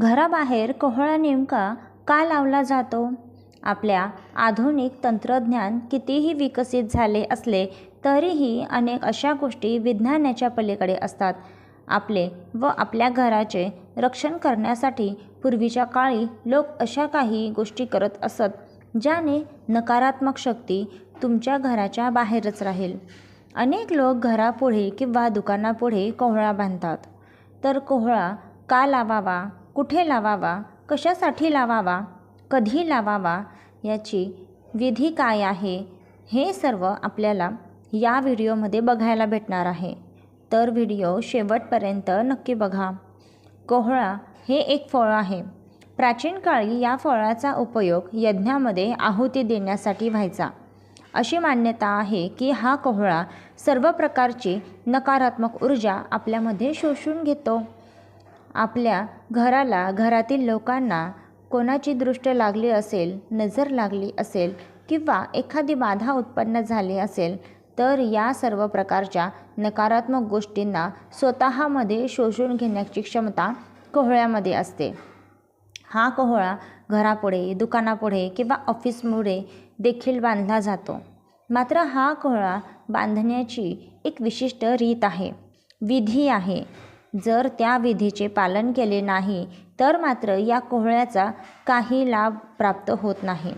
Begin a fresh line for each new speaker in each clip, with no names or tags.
घराबाहेर कोहळा नेमका का लावला जातो? आपल्या आधुनिक तंत्रज्ञान कितीही विकसित झाले असले तरीही अनेक अशा गोष्टी विज्ञानाच्या पलीकडे असतात. आपले व आपल्या घराचे रक्षण करण्यासाठी पूर्वीच्या काळी लोक अशा काही गोष्टी करत असत ज्याने नकारात्मक शक्ती तुमच्या घराच्या बाहेरच राहील. अनेक लोक घरापुढे किंवा दुकानापुढे कोहळा बांधतात. तर कोहळा का लावावा? कुठे लावावा? कशासाठी लावावा? कधी लावावा? याची विधी काय आहे? हे सर्व आपल्याला या व्हिडिओमध्ये बघायला भेटणार आहे. तर व्हिडिओ शेवटपर्यंत नक्की बघा. कोहळा हे एक फळ आहे. प्राचीन काळी या फळाचा उपयोग यज्ञामध्ये आहुती देण्यासाठी व्हायचा. अशी मान्यता आहे की हा कोहळा सर्व प्रकारची नकारात्मक ऊर्जा आपल्यामध्ये शोषून घेतो. आपल्या घराला घरातील लोकांना कोणाची दृष्ट लागली असेल नजर लागली असेल किंवा एखादी बाधा उत्पन्न झाली असेल तर या सर्व प्रकारच्या नकारात्मक गोष्टींना स्वतःमध्ये शोषून घेण्याची क्षमता कोहळ्यामध्ये असते. हा कोहळा घरापुढे दुकानापुढे किंवा ऑफिसमुळे देखील बांधला जातो. मात्र हा कोहळा बांधण्याची एक विशिष्ट रीत आहे विधी आहे. जर त्या विधीचे पालन केले नाही तर मात्र या कोहळ्याचा काही लाभ प्राप्त होत नाही.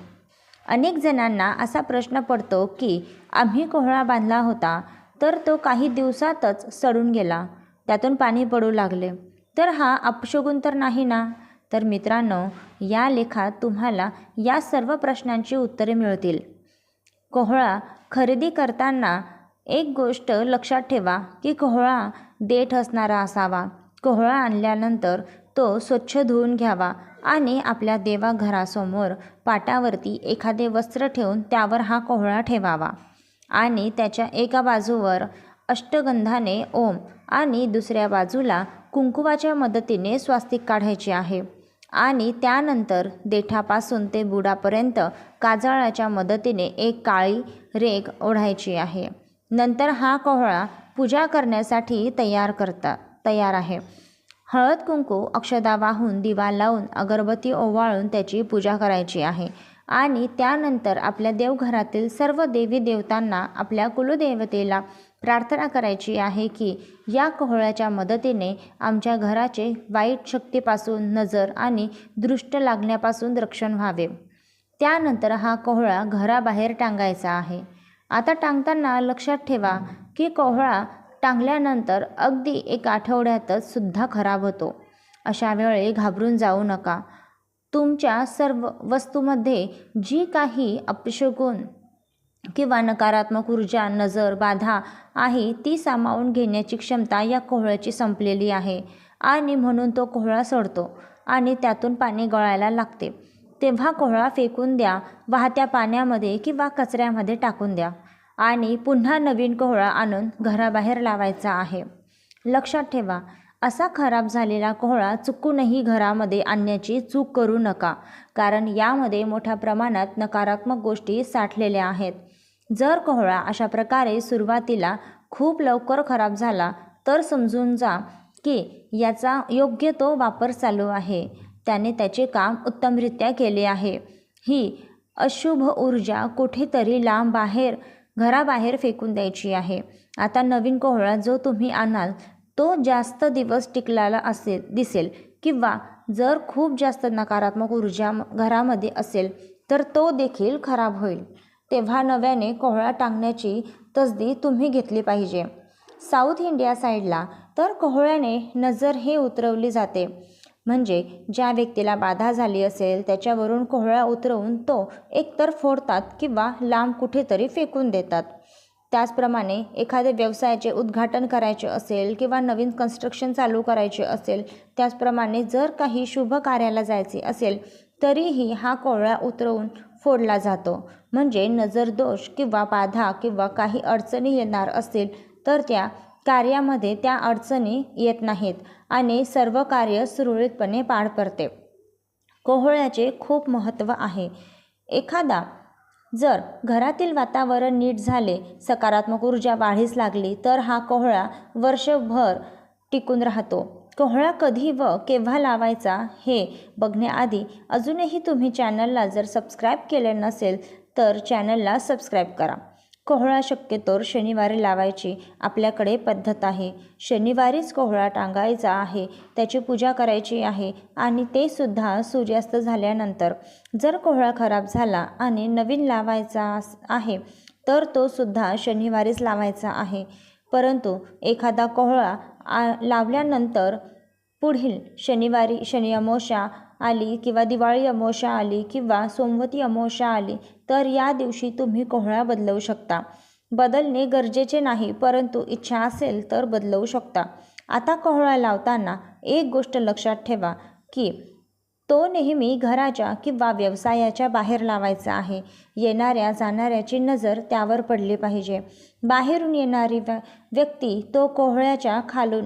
अनेक जणांना असा प्रश्न पडतो की आम्ही कोहळा बांधला होता तर तो काही दिवसातच सडून गेला. त्यातून पाणी पडू लागले. तर हा अपशगुन तर नाही ना? तर मित्रांनो या लेखात तुम्हाला या सर्व प्रश्नांची उत्तरे मिळतील. कोहळा खरेदी करताना एक गोष्ट लक्षात ठेवा की कोहळा देठ असणारा असावा. कोहळा आणल्यानंतर तो स्वच्छ धुवून घ्यावा आणि आपल्या देवाघरासमोर पाटावरती एखादे वस्त्र ठेवून त्यावर हा कोहळा ठेवावा. आणि त्याच्या एका बाजूवर अष्टगंधाने ओम आणि दुसऱ्या बाजूला कुंकुवाच्या मदतीने स्वास्तिक काढायचे आहे. आणि त्यानंतर देठापासून ते बुडापर्यंत काजळाच्या मदतीने एक काळी रेख ओढायची आहे. नंतर हा कोहळा पूजा करण्यासाठी तयार करता तयार आहे. हळद कुंकू अक्षदा वाहून दिवा लावून अगरबत्ती ओवाळून त्याची पूजा करायची आहे. आणि त्यानंतर आपल्या देवघरातील सर्व देवी देवतांना आपल्या कुलदेवतेला प्रार्थना करायची आहे की या कोहळ्याच्या मदतीने आमच्या घराचे वाईट शक्तीपासून नजर आणि दृष्ट लागण्यापासून रक्षण व्हावे. त्यानंतर हा कोहळा घराबाहेर टांगायचा आहे. आता टांगताना लक्षात ठेवा की कोहळा टांगल्यानंतर अगदी एक आठवड्यातच सुद्धा खराब होतो. अशा वेळी घाबरून जाऊ नका. तुमच्या सर्व वस्तूमध्ये जी काही अपशगुण किंवा नकारात्मक ऊर्जा नजर बाधा आहे ती सामावून घेण्याची क्षमता या कोहळ्याची संपलेली आहे आणि म्हणून तो कोहळा सडतो आणि त्यातून पाणी गळायला लागते. तेव्हा कोहळा फेकून द्या वाहत्या पाण्यामध्ये किंवा कचऱ्यामध्ये टाकून द्या. आणि पुन्हा नवीन कोहळा आणून घराबाहेर लावायचा आहे. लक्षात ठेवा असा खराब झालेला कोहळा चुकूनही घरामध्ये आणण्याची चूक करू नका कारण यामध्ये मोठ्या प्रमाणात नकारात्मक गोष्टी साठलेल्या आहेत. जर कोहळा अशा प्रकारे सुरुवातीला खूप लवकर खराब झाला तर समजून जा की याचा योग्य तो वापर चालू आहे. त्याने त्याचे काम उत्तमरित्या केले आहे. ही अशुभ ऊर्जा कुठेतरी लांब बाहेर घराबाहेर फेकून द्यायची आहे. आता नवीन कोहळा जो तुम्ही आणाल तो जास्त दिवस टिकलेला असेल दिसेल किंवा जर खूप जास्त नकारात्मक ऊर्जा घरामध्ये असेल तर तो देखील खराब होईल. तेव्हा नव्याने कोहळा टांगण्याची तसदी तुम्ही घेतली पाहिजे. साऊथ इंडिया साईडला तर कोहळ्याने नजर हे उतरवली जाते. म्हणजे ज्या व्यक्तीला बाधा झाली असेल त्याच्यावरून कोहळा उतरवून तो एकतर फोडतात किंवा लांब कुठेतरी फेकून देतात. त्याचप्रमाणे एखाद्या व्यवसायाचे उद्घाटन करायचे असेल किंवा नवीन कन्स्ट्रक्शन चालू करायचे असेल त्याचप्रमाणे जर काही शुभ कार्याला जायचे असेल तरीही हा कोहळा उतरवून फोडला जातो. म्हणजे नजरदोष किंवा बाधा किंवा काही अडचणी येणार असतील तर त्या कार्यामध्ये त्या अडचणी येत नाहीत आणि सर्व कार्य सुरळीतपणे पार पडते. कोहळ्याचे खूप महत्त्व आहे. एखादा जर घरातील वातावरण नीट झाले सकारात्मक ऊर्जा वाढीस लागली तर हा कोहळा वर्षभर टिकून राहतो. कोहळा कधी व केव्हा लावायचा हे बघण्याआधी अजूनही तुम्ही चॅनलला जर सबस्क्राईब केले नसेल तर चॅनलला सबस्क्राईब करा. कोहळा शक्यतोवर शनिवारी लावायची आपल्याकडे पद्धत आहे. शनिवारीच कोहळा टांगायचा आहे त्याची पूजा करायची आहे आणि ते सुद्धा सूर्यास्त झाल्यानंतर. जर कोहळा खराब झाला आणि नवीन लावायचा आहे तर तो सुद्धा शनिवारीच लावायचा आहे. परंतु एखादा कोहळा आ लावल्यानंतर पुढील शनिवारी शनी अमोशा आली किंवा दिवाळी अमोशा आली किंवा सोमवती अमोशा आली तर या दिवशी तुम्ही कोहळा बदलवू शकता. बदलणे गरजेचे नाही परंतु इच्छा असेल तर बदलवू शकता. आता कोहळा लावताना एक गोष्ट लक्षात ठेवा की तो नेहमी घराच्या किंवा व्यवसायाच्या बाहेर लावायचा आहे. येणाऱ्या जाणाऱ्याची नजर त्यावर पडली पाहिजे. बाहेरून येणारी व्य व्यक्ती तो कोहळ्याच्या खालून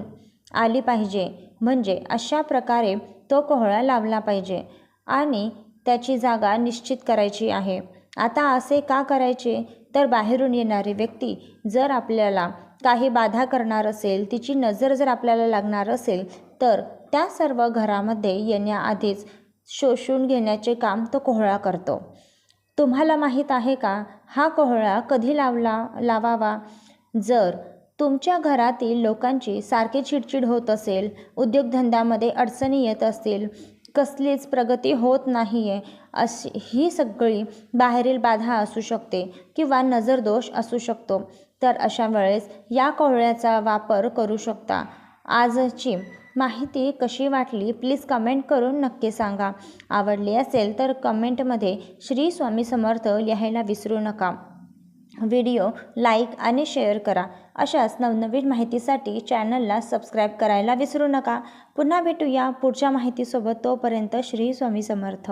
आली पाहिजे. म्हणजे अशा प्रकारे तो कोहळा लावला पाहिजे आणि त्याची जागा निश्चित करायची आहे. आता असे का करायचे? तर बाहेरून येणारी व्यक्ती जर आपल्याला काही बाधा करणार असेल तिची नजर जर आपल्याला लागणार असेल तर त्या सर्व घरामध्ये येण्याआधीच शोषून घेण्याचे काम तो कोहळा करतो. तुम्हाला माहीत आहे का? हा कोहळा कधी लावला लावावा? जर तुमच्या घरातील लोकांची सारखी चिडचिड होत असेल उद्योगधंद्यामध्ये अडचणी येत असतील कसलीच प्रगती होत नाही आहे अशी ही सगळी बाहेरील बाधा असू शकते किंवा नजरदोष असू शकतो. तर अशा वेळेस या कोहळ्याचा वापर करू शकता. आजची माहिती कशी वाटली प्लीज कमेंट करून नक्की सांगा. आवडली असेल तर कमेंटमध्ये श्री स्वामी समर्थ लिहायला विसरू नका. व्हिडिओ लाईक आणि शेअर करा. अशाच नवनवीन माहितीसाठी चॅनलला सबस्क्राईब करायला विसरू नका. पुन्हा भेटूया पुढच्या माहितीसोबत. तोपर्यंत श्री स्वामी समर्थ.